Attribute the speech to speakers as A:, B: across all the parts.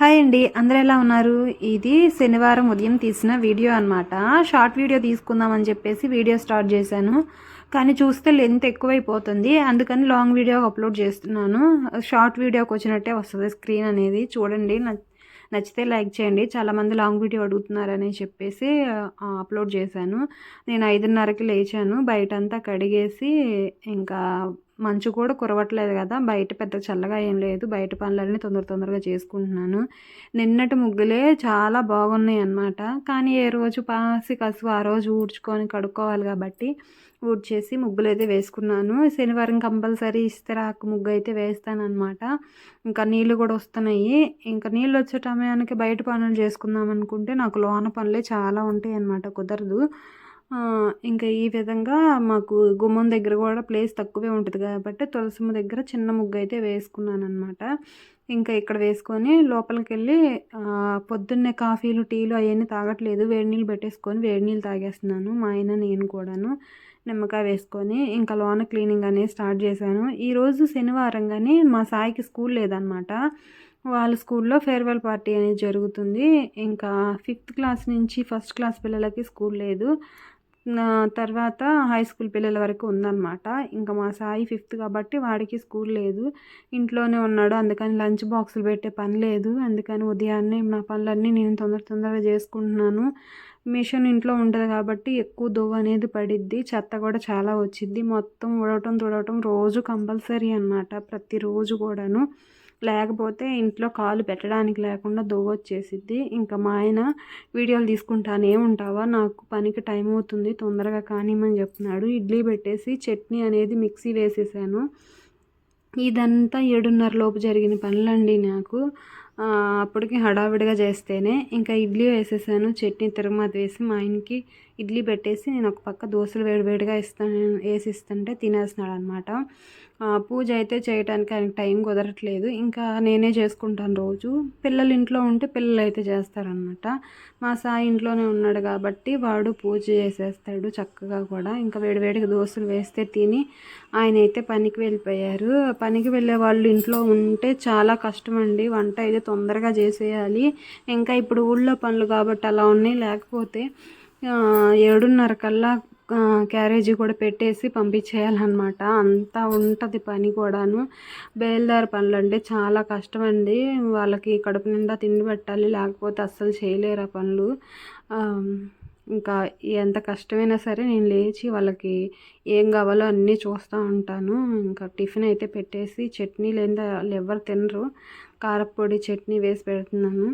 A: Hi అండి అందరూ ఎలా ఉన్నారు? ఇది శనివారం ఉదయం తీసిన వీడియో అనమాట షార్ట్ వీడియో తీసుకుందామని చెప్పేసి వీడియో స్టార్ట్ చేశాను. కానీ చూస్తే లెంత్ ఎక్కువైపోతుంది. అందుకని లాంగ్ వీడియో అప్లోడ్ చేస్తున్నాను. షార్ట్ వీడియోకి వచ్చినట్టే వస్తుంది స్క్రీన్ అనేది. చూడండి నచ్చితే లైక్ చేయండి. చాలామంది లాంగ్ వీడియో అడుగుతున్నారని చెప్పేసి అప్లోడ్ చేశాను. నేను ఐదున్నరకి లేచాను. బయటంతా కడిగేసి ఇంకా మంచు కూడా కురవట్లేదు కదా. బయట పెద్ద చల్లగా ఏం లేదు. బయట పనులన్నీ తొందర తొందరగా చేసుకుంటున్నాను. నిన్నటి ముగ్గులే చాలా బాగున్నాయి అన్నమాట కానీ ఏ రోజు పాసి కసువు ఆ రోజు ఊడ్చుకొని కడుక్కోవాలి కాబట్టి ఊడ్చేసి ముగ్గులు అయితే వేసుకున్నాను. శనివారం కంపల్సరీ ఇస్తరాకు ముగ్గు అయితే వేస్తాను అనమాట ఇంకా నీళ్ళు కూడా వస్తున్నాయి. ఇంకా నీళ్ళు వచ్చే సమయానికి బయట పనులు చేసుకుందాం అనుకుంటే నాకు లోన పనులే చాలా ఉంటాయి అన్నమాట కుదరదు. ఇంకా ఈ విధంగా మాకు గుమ్మం దగ్గర కూడా ప్లేస్ తక్కువే ఉంటుంది కాబట్టి తులసిమ్మ దగ్గర చిన్న ముగ్గు అయితే వేసుకున్నాను అనమాట ఇంకా ఇక్కడ వేసుకొని లోపలికి వెళ్ళి పొద్దున్నే కాఫీలు టీలు అవన్నీ తాగట్లేదు. వేడి నీళ్ళు పెట్టేసుకొని వేడి నీళ్ళు తాగేస్తున్నాను మా ఆయన నేను కూడాను. నిమ్మకాయ వేసుకొని ఇంకా లోన క్లీనింగ్ అనేది స్టార్ట్ చేశాను. ఈరోజు శనివారం కానీ మా సాయికి స్కూల్ లేదనమాట వాళ్ళ స్కూల్లో ఫేర్వెల్ పార్టీ అనేది జరుగుతుంది. ఇంకా ఫిఫ్త్ క్లాస్ నుంచి ఫస్ట్ క్లాస్ పిల్లలకి స్కూల్ లేదు. తర్వాత హై స్కూల్ పిల్లల వరకు ఉందన్నమాట. ఇంకా మా సాయి ఫిఫ్త్ కాబట్టి వాడికి స్కూల్ లేదు. ఇంట్లోనే ఉన్నాడు. అందుకని లంచ్ బాక్సులు పెట్టే పని లేదు. అందుకని ఉదయాన్నే నా పనులన్నీ నేను తొందర తొందరగా చేసుకుంటున్నాను. మిషన్ ఇంట్లో ఉంటుంది కాబట్టి ఎక్కువ దువ్వు అనేది పడిద్ది. చెత్త కూడా చాలా వచ్చిద్ది. మొత్తం ఉడవటం తుడవటం రోజు కంపల్సరీ అనమాట ప్రతిరోజు కూడాను. లేకపోతే ఇంట్లో కాలు పెట్టడానికి లేకుండా వచ్చేసిద్ది ఇంకా మా ఆయన వీడియోలు తీసుకుంటానే ఉంటావా? నాకు పనికి టైం అవుతుంది తొందరగా కానిమని చెప్తున్నాడు. ఇడ్లీ పెట్టేసి చట్నీ అనేది మిక్సీ వేసేసాను. ఇదంతా ఏడున్నర లోపు జరిగిన పనులండి నాకు. అప్పటికి హడావిడిగా చేస్తేనే. ఇంకా ఇడ్లీ వేసేసాను చట్నీ తిరుమత వేసి మా ఆయనకి ఇడ్లీ పెట్టేసి నేను ఒక పక్క దోశలు వేడివేడిగా ఇస్తాను వేసి ఇస్తుంటే తినేస్తున్నాడు అనమాట పూజ అయితే చేయడానికి ఆయనకు టైం కుదరట్లేదు. ఇంకా నేనే చేసుకుంటాను రోజు. పిల్లలు ఇంట్లో ఉంటే పిల్లలు అయితే చేస్తారనమాట. మా సాయి ఇంట్లోనే ఉన్నాడు కాబట్టి వాడు పూజ చేసేస్తాడు చక్కగా కూడా. ఇంకా వేడివేడిగా దోశలు వేస్తే తిని ఆయన అయితే పనికి వెళ్ళిపోయారు. పనికి వెళ్ళే వాళ్ళు ఇంట్లో ఉంటే చాలా కష్టం అండి వంట అయితే తొందరగా చేసేయాలి. ఇంకా ఇప్పుడు ఊళ్ళో పనులు కాబట్టి అలా ఉన్నాయి. లేకపోతే ఏడున్నర కల్లా క్యారేజీ కూడా పెట్టేసి పంపించేయాలన్నమాట. అంతా ఉంటుంది పని కూడాను. బయలుదేరి పనులు అంటే చాలా కష్టం అండి వాళ్ళకి కడుపు నిండా తిండి పెట్టాలి. లేకపోతే అస్సలు చేయలేరు ఆ పనులు. ఇంకా ఎంత కష్టమైనా సరే నేను లేచి వాళ్ళకి ఏం కావాలో అన్నీ చూస్తూ ఉంటాను. ఇంకా టిఫిన్ అయితే పెట్టేసి చట్నీ లేదా ఎవరు తినరు. కారపొడి చట్నీ వేసి పెడుతున్నాను.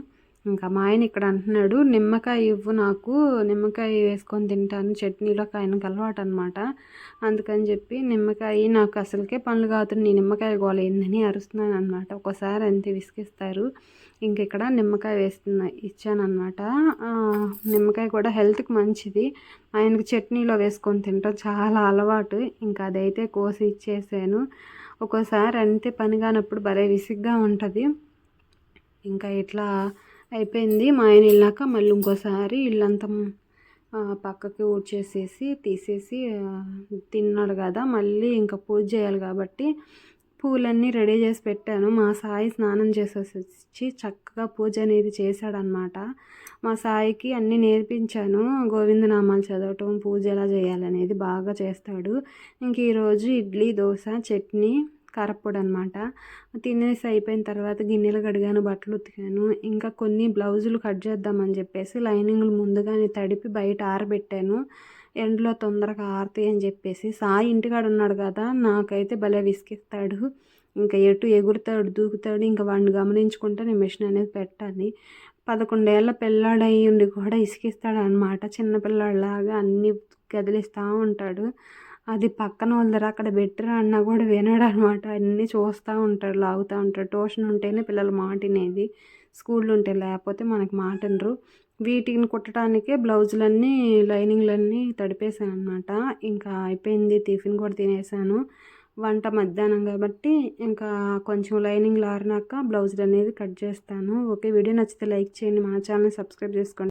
A: ఇంకా మా ఆయన ఇక్కడ అంటున్నాడు నిమ్మకాయ ఇవ్వు నాకు నిమ్మకాయ వేసుకొని తింటాను చట్నీలోకి ఆయనకు అలవాటు అనమాట అందుకని చెప్పి నిమ్మకాయ నాకు అసలుకే పనులు కాదు నీ నిమ్మకాయ గోలైందని అరుస్తున్నాను అనమాట ఒకసారి అంతే విసిగిస్తారు. ఇంక ఇక్కడ నిమ్మకాయ వేస్తున్నా ఇచ్చానమాట నిమ్మకాయ కూడా హెల్త్కి మంచిది. ఆయనకు చట్నీలో వేసుకొని తింటాం చాలా అలవాటు. ఇంకా అదైతే కోసి ఇచ్చేసాను. ఒక్కోసారి అంతే పని కానప్పుడు భలే విసిగ్గా ఉంటుంది. ఇంకా ఇట్లా అయిపోయింది. మా ఆయన వెళ్ళాక మళ్ళీ ఇంకోసారి ఇల్లంతా పక్కకి ఊడ్చేసేసి తీసేసి తిన్నాడు కదా. మళ్ళీ ఇంకా పూజ చేయాలి కాబట్టి పూలన్నీ రెడీ చేసి పెట్టాను. మా సాయి స్నానం చేసేసి వచ్చి చక్కగా పూజ అనేది చేశాడనమాట మా సాయికి అన్నీ నేర్పించాను. గోవిందనామాలు చదవటం పూజ ఎలా చేయాలనేది బాగా చేస్తాడు. ఇంక ఈరోజు ఇడ్లీ దోశ చట్నీ కారప్పొడి అనమాట తినేసి అయిపోయిన తర్వాత గిన్నెలు కడిగాను బట్టలు ఉతికాను. ఇంకా కొన్ని బ్లౌజులు కట్ చేద్దామని చెప్పేసి లైనింగ్లు ముందుగానే తడిపి బయట ఆరబెట్టాను. ఎండలో తొందరగా ఆరుతాయి అని చెప్పేసి. సాయి ఇంటికాడ ఉన్నాడు కదా నాకైతే భలే విసిగిస్తాడు. ఇంకా ఎటు ఎగురుతాడు దూకుతాడు ఇంకా వాడిని గమనించుకుంటే నేను మిషన్ అనేది పెట్టాలి. పదకొండేళ్ళ పిల్లాడయ్యుండి కూడా ఇసుకిస్తాడు అనమాట చిన్నపిల్లాడిలాగా అన్నీ కదిలిస్తూ ఉంటాడు. అది పక్కన వాళ్ళ అక్కడ బెటర్ అన్నా కూడా వినడు అనమాట అన్నీ చూస్తూ ఉంటాడు లాగుతూ ఉంటాడు ట్యూషన్ ఉంటేనే పిల్లలు మాట వినేది స్కూల్ ఉంటే లేకపోతే మనకి మాట వినరు. వీటిని కుట్టడానికే బ్లౌజులన్నీ లైనింగ్లన్నీ తడిపేసాను అనమాట ఇంకా అయిపోయింది టిఫిన్ కూడా తినేసాను వంట మధ్యాహ్నం కాబట్టి ఇంకా కొంచెం లైనింగ్లు ఆరినాక బ్లౌజులు అనేది కట్ చేస్తాను. ఓకే వీడియో నచ్చితే లైక్ చేయండి మా ఛానల్ సబ్స్క్రైబ్ చేసుకోండి.